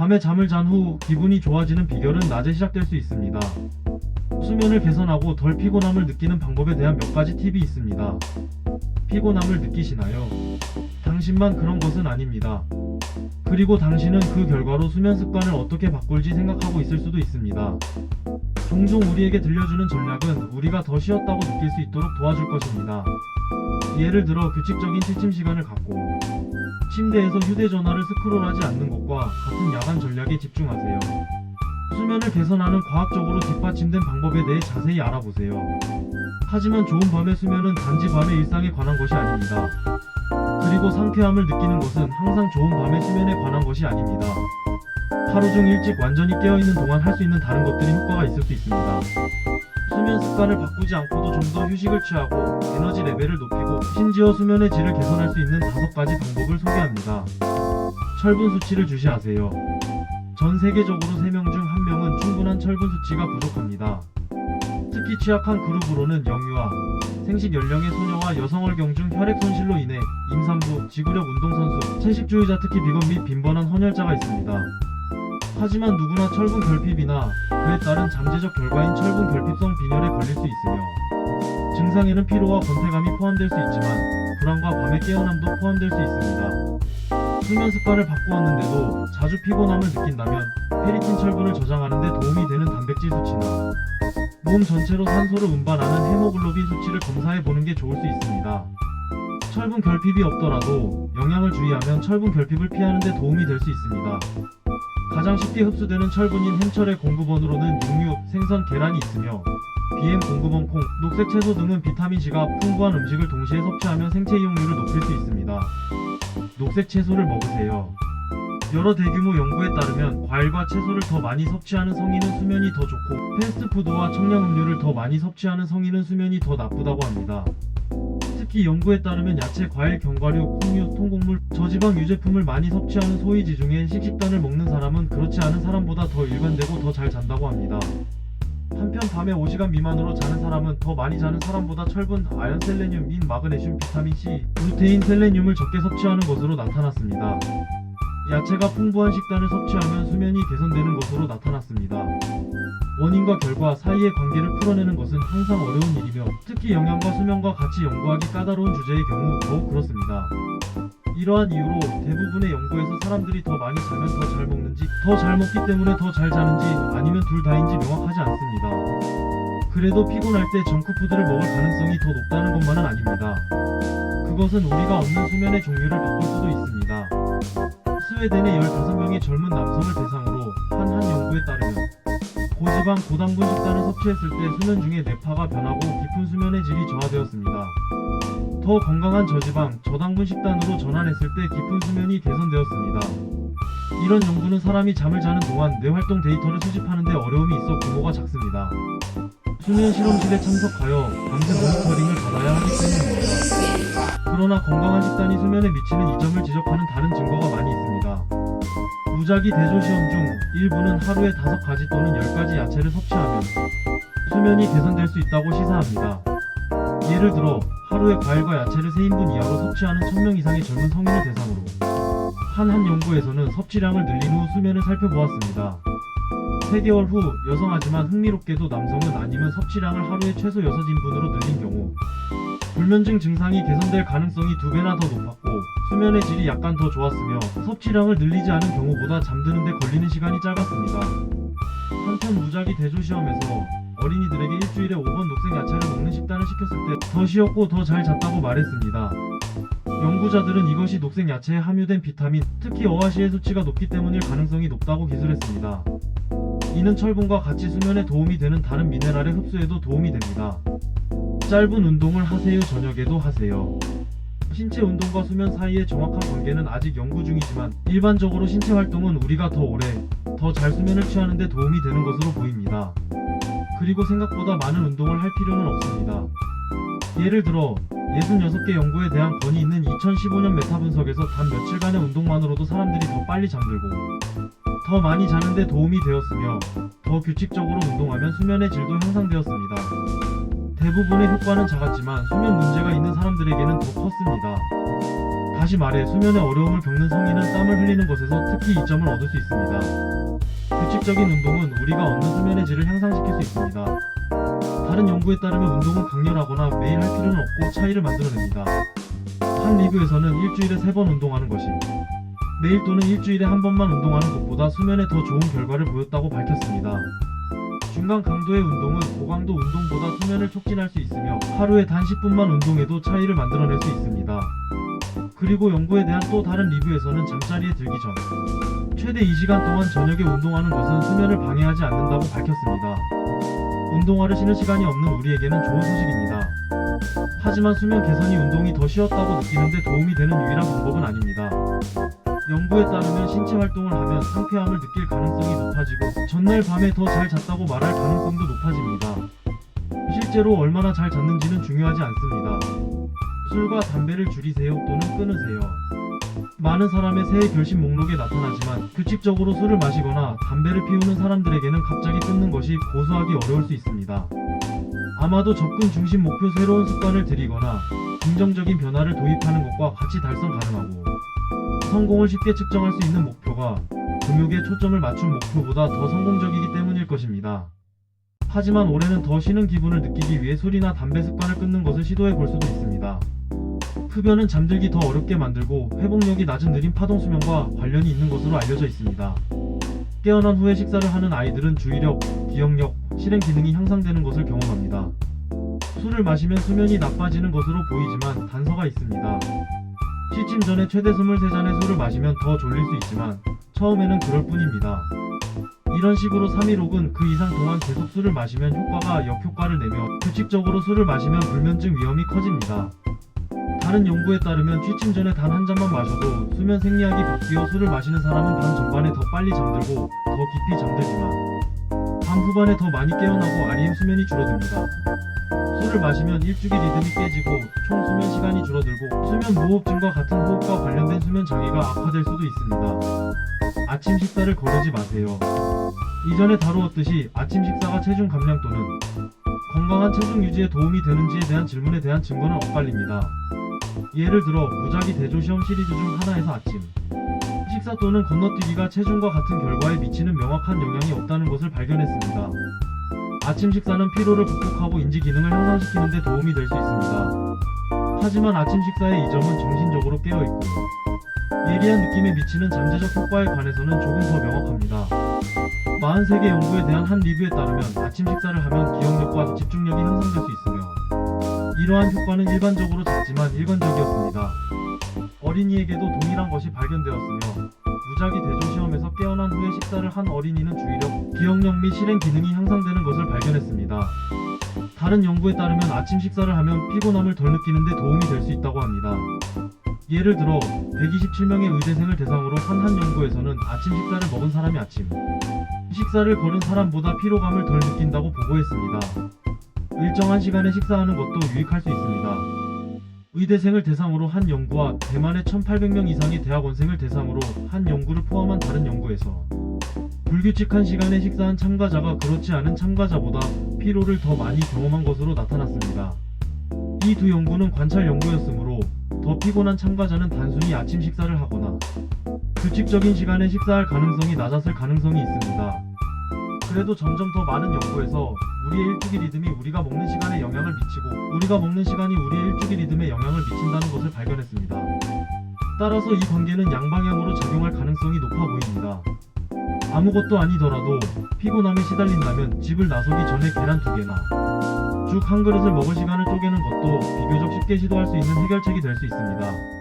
밤에 잠을 잔 후 기분이 좋아지는 비결은 낮에 시작될 수 있습니다. 수면을 개선하고 덜 피곤함을 느끼는 방법에 대한 몇 가지 팁이 있습니다. 피곤함을 느끼시나요? 당신만 그런 것은 아닙니다. 그리고 당신은 그 결과로 수면 습관을 어떻게 바꿀지 생각하고 있을 수도 있습니다. 종종 우리에게 들려주는 전략은 우리가 더 쉬었다고 느낄 수 있도록 도와줄 것입니다. 예를 들어 규칙적인 취침 시간을 갖고 침대에서 휴대전화를 스크롤하지 않는 것과 같은 야간 전략에 집중하세요. 수면을 개선하는 과학적으로 뒷받침된 방법에 대해 자세히 알아보세요. 하지만 좋은 밤의 수면은 단지 밤의 일상에 관한 것이 아닙니다. 그리고 상쾌함을 느끼는 것은 항상 좋은 밤의 수면에 관한 것이 아닙니다. 하루 중 일찍 완전히 깨어있는 동안 할 수 있는 다른 것들이 효과가 있을 수 있습니다. 수면 습관을 바꾸지 않고도 좀 더 휴식을 취하고 에너지 레벨을 높이고 심지어 수면의 질을 개선할 수 있는 다섯 가지 방법을 소개합니다. 철분 수치를 주시하세요. 전 세계적으로 3명 중 1명은 충분한 철분 수치가 부족합니다. 특히 취약한 그룹으로는 영유아, 생식 연령의 소녀와 여성월경 중 혈액 손실로 인해 임산부, 지구력 운동선수, 채식주의자 특히 비건 및 빈번한 헌혈자가 있습니다. 하지만 누구나 철분 결핍이나 그에 따른 잠재적 결과인 철분 결핍성 빈혈에 걸릴 수 있으며 증상에는 피로와 권태감이 포함될 수 있지만 불안과 밤의 깨어남도 포함될 수 있습니다. 수면 습관을 바꾸었는데도 자주 피곤함을 느낀다면 페리틴 철분을 저장하는 데 도움이 되는 단백질 수치나 몸 전체로 산소를 운반하는 헤모글로빈 수치를 검사해 보는 게 좋을 수 있습니다. 철분 결핍이 없더라도 영양을 주의하면 철분 결핍을 피하는 데 도움이 될 수 있습니다. 가장 쉽게 흡수되는 철분인 햄철의 공급원으로는 육류, 생선, 계란이 있으며 BM 공급원 콩, 녹색 채소 등은 비타민C가 풍부한 음식을 동시에 섭취하면 생체 이용률을 높일 수 있습니다. 녹색 채소를 먹으세요. 여러 대규모 연구에 따르면 과일과 채소를 더 많이 섭취하는 성인은 수면이 더 좋고 패스트푸드와 청량음료를 더 많이 섭취하는 성인은 수면이 더 나쁘다고 합니다. 특히 연구에 따르면 야채, 과일, 견과류, 콩류, 통곡물, 저지방 유제품을 많이 섭취하는 소위지 중에 식식단을 먹는 사람은 그렇지 않은 사람보다 더 일관되고 더 잘 잔다고 합니다. 한편 밤에 5시간 미만으로 자는 사람은 더 많이 자는 사람보다 철분, 아연, 셀레늄, 민, 마그네슘, 비타민 C, 루테인, 셀레늄을 적게 섭취하는 것으로 나타났습니다. 야채가 풍부한 식단을 섭취하면 수면이 개선되는 것으로 나타났습니다. 원인과 결과 사이의 관계를 풀어내는 것은 항상 어려운 일이며 특히 영양과 수면과 같이 연구하기 까다로운 주제의 경우 더욱 그렇습니다. 이러한 이유로 대부분의 연구에서 사람들이 더 많이 자면 더 잘 먹는지 더 잘 먹기 때문에 더 잘 자는지 아니면 둘 다인지 명확하지 않습니다. 그래도 피곤할 때 정크푸드를 먹을 가능성이 더 높다는 것만은 아닙니다. 그것은 우리가 얻는 수면의 종류를 바꿀 수도 있습니다. 스웨덴의 15명의 젊은 남성을 대상으로 한 한 연구에 따르면 고지방 고당분 식단을 섭취했을 때 수면 중에 뇌파가 변하고 깊은 수면의 질이 저하되었습니다. 더 건강한 저지방 저당분 식단으로 전환했을 때 깊은 수면이 개선되었습니다. 이런 연구는 사람이 잠을 자는 동안 뇌 활동 데이터를 수집하는 데 어려움이 있어 규모가 작습니다. 수면 실험실에 참석하여 밤새 모니터링을 받아야 하기 때문입니다. 그러나 건강한 식단이 수면에 미치는 이점을 지적하는 다른 증거가 많이 있습니다. 무작위 대조 시험 중 일부는 하루에 5가지 또는 10가지 야채를 섭취하면 수면이 개선될 수 있다고 시사합니다. 예를 들어 하루에 과일과 야채를 3인분 이하로 섭취하는 1000명 이상의 젊은 성인을 대상으로 한 한 연구에서는 섭취량을 늘린 후 수면을 살펴보았습니다. 3개월 후 여성하지만 흥미롭게도 남성은 아니면 섭취량을 하루에 최소 6인분으로 늘린 경우 불면증 증상이 개선될 가능성이 두 배나 더 높았고 수면의 질이 약간 더 좋았으며 섭취량을 늘리지 않은 경우보다 잠드는 데 걸리는 시간이 짧았습니다. 한편 무작위 대조 시험에서 어린이들에게 일주일에 5번 녹색 야채를 먹는 식단을 시켰을 때 더 쉬었고 더 잘 잤다고 말했습니다. 연구자들은 이것이 녹색 야채에 함유된 비타민, 특히 어아시의 수치가 높기 때문일 가능성이 높다고 기술했습니다. 이는 철분과 같이 수면에 도움이 되는 다른 미네랄의 흡수에도 도움이 됩니다. 짧은 운동을 하세요 저녁에도 하세요. 신체 운동과 수면 사이의 정확한 관계는 아직 연구 중이지만 일반적으로 신체 활동은 우리가 더 오래, 더 잘 수면을 취하는 데 도움이 되는 것으로 보입니다. 그리고 생각보다 많은 운동을 할 필요는 없습니다. 예를 들어 66개 연구에 대한 권위 있는 2015년 메타 분석에서 단 며칠간의 운동만으로도 사람들이 더 빨리 잠들고 더 많이 자는데 도움이 되었으며 더 규칙적으로 운동하면 수면의 질도 향상되었습니다. 대부분의 효과는 작았지만 수면 문제가 있는 사람들에게는 더 컸습니다. 다시 말해 수면의 어려움을 겪는 성인은 땀을 흘리는 것에서 특히 이점을 얻을 수 있습니다. 규칙적인 운동은 우리가 얻는 수면의 질을 향상시킬 수 있습니다. 다른 연구에 따르면 운동은 강렬하거나 매일 할 필요는 없고 차이를 만들어냅니다. 한 리뷰에서는 일주일에 3번 운동하는 것이 매일 또는 일주일에 한 번만 운동하는 것보다 수면에 더 좋은 결과를 보였다고 밝혔습니다. 중간 강도의 운동은 고강도 운동보다 수면을 촉진할 수 있으며 하루에 단 10분만 운동해도 차이를 만들어낼 수 있습니다. 그리고 연구에 대한 또 다른 리뷰에서는 잠자리에 들기 전 최대 2시간 동안 저녁에 운동하는 것은 수면을 방해하지 않는다고 밝혔습니다. 운동화를 신을 시간이 없는 우리에게는 좋은 소식입니다. 하지만 수면 개선이 운동이 더 쉬웠다고 느끼는데 도움이 되는 유일한 방법은 아닙니다. 연구에 따르면 신체 활동을 하면 상쾌함을 느낄 가능성이 높아지고 전날 밤에 더 잘 잤다고 말할 가능성도 높아집니다. 실제로 얼마나 잘 잤는지는 중요하지 않습니다. 술과 담배를 줄이세요 또는 끊으세요. 많은 사람의 새해 결심 목록에 나타나지만 규칙적으로 술을 마시거나 담배를 피우는 사람들에게는 갑자기 끊는 것이 고수하기 어려울 수 있습니다. 아마도 접근 중심 목표 새로운 습관을 들이거나 긍정적인 변화를 도입하는 것과 같이 달성 가능하고 성공을 쉽게 측정할 수 있는 목표가 금욕에 초점을 맞춘 목표보다 더 성공적이기 때문일 것입니다. 하지만 올해는 더 쉬는 기분을 느끼기 위해 술이나 담배 습관을 끊는 것을 시도해 볼 수도 있습니다. 흡연은 잠들기 더 어렵게 만들고 회복력이 낮은 느린 파동 수면과 관련이 있는 것으로 알려져 있습니다. 깨어난 후에 식사를 하는 아이들은 주의력, 기억력, 실행 기능이 향상되는 것을 경험합니다. 술을 마시면 수면이 나빠지는 것으로 보이지만 단서가 있습니다. 취침 전에 최대 23잔의 술을 마시면 더 졸릴 수 있지만 처음에는 그럴 뿐입니다. 이런 식으로 3일 혹은 그 이상 동안 계속 술을 마시면 효과가 역효과를 내며 규칙적으로 술을 마시면 불면증 위험이 커집니다. 다른 연구에 따르면 취침 전에 단 한 잔만 마셔도 수면 생리학이 바뀌어 술을 마시는 사람은 밤 전반에 더 빨리 잠들고 더 깊이 잠들지만 밤 후반에 더 많이 깨어나고 REM 수면이 줄어듭니다. 술을 마시면 일주기 리듬이 깨지고 총 수면 시간이 줄어들고 수면 무호흡증과 같은 호흡과 관련된 수면 장애가 악화될 수도 있습니다. 아침 식사를 거르지 마세요. 이전에 다루었듯이 아침 식사가 체중 감량 또는 건강한 체중 유지에 도움이 되는지에 대한 질문에 대한 증거는 엇갈립니다. 예를 들어 무작위 대조 시험 시리즈 중 하나에서 아침 식사 또는 건너뛰기가 체중과 같은 결과에 미치는 명확한 영향이 없다는 것을 발견했습니다. 아침 식사는 피로를 극복하고 인지 기능을 향상시키는 데 도움이 될 수 있습니다. 하지만 아침 식사의 이점은 정신적으로 깨어있고 예리한 느낌에 미치는 잠재적 효과에 관해서는 조금 더 명확합니다. 43개 연구에 대한 한 리뷰에 따르면 아침 식사를 하면 기억력과 집중력이 향상될 수 있으며 이러한 효과는 일반적으로 작지만 일관적이었습니다. 어린이에게도 동일한 것이 발견되었으며 무작위 대조 시험에서 깨어난 후에 식사를 한 어린이는 주의력, 기억력 및 실행 기능이 향상되는 것을 발견했습니다. 다른 연구에 따르면 아침 식사를 하면 피곤함을 덜 느끼는 데 도움이 될 수 있다고 합니다. 예를 들어 127명의 의대생을 대상으로 한 한 연구에서는 아침 식사를 먹은 사람이 아침 식사를 거른 사람보다 피로감을 덜 느낀다고 보고했습니다. 일정한 시간에 식사하는 것도 유익할 수 있습니다. 의대생을 대상으로 한 연구와 대만의 1,800명 이상의 대학원생을 대상으로 한 연구를 포함한 다른 연구에서 불규칙한 시간에 식사한 참가자가 그렇지 않은 참가자보다 피로를 더 많이 경험한 것으로 나타났습니다. 이 두 연구는 관찰 연구였으므로 더 피곤한 참가자는 단순히 아침 식사를 하거나 규칙적인 시간에 식사할 가능성이 낮았을 가능성이 있습니다. 그래도 점점 더 많은 연구에서 우리의 일주기 리듬이 우리가 먹는 시간에 영향을 미치고 우리가 먹는 시간이 우리의 일주기 리듬에 영향을 미친다는 것을 발견했습니다. 따라서 이 관계는 양방향으로 작용할 가능성이 높아 보입니다. 아무것도 아니더라도 피곤함에 시달린다면 집을 나서기 전에 계란 두 개나 죽 한 그릇을 먹을 시간을 쪼개는 것도 비교적 쉽게 시도할 수 있는 해결책이 될 수 있습니다.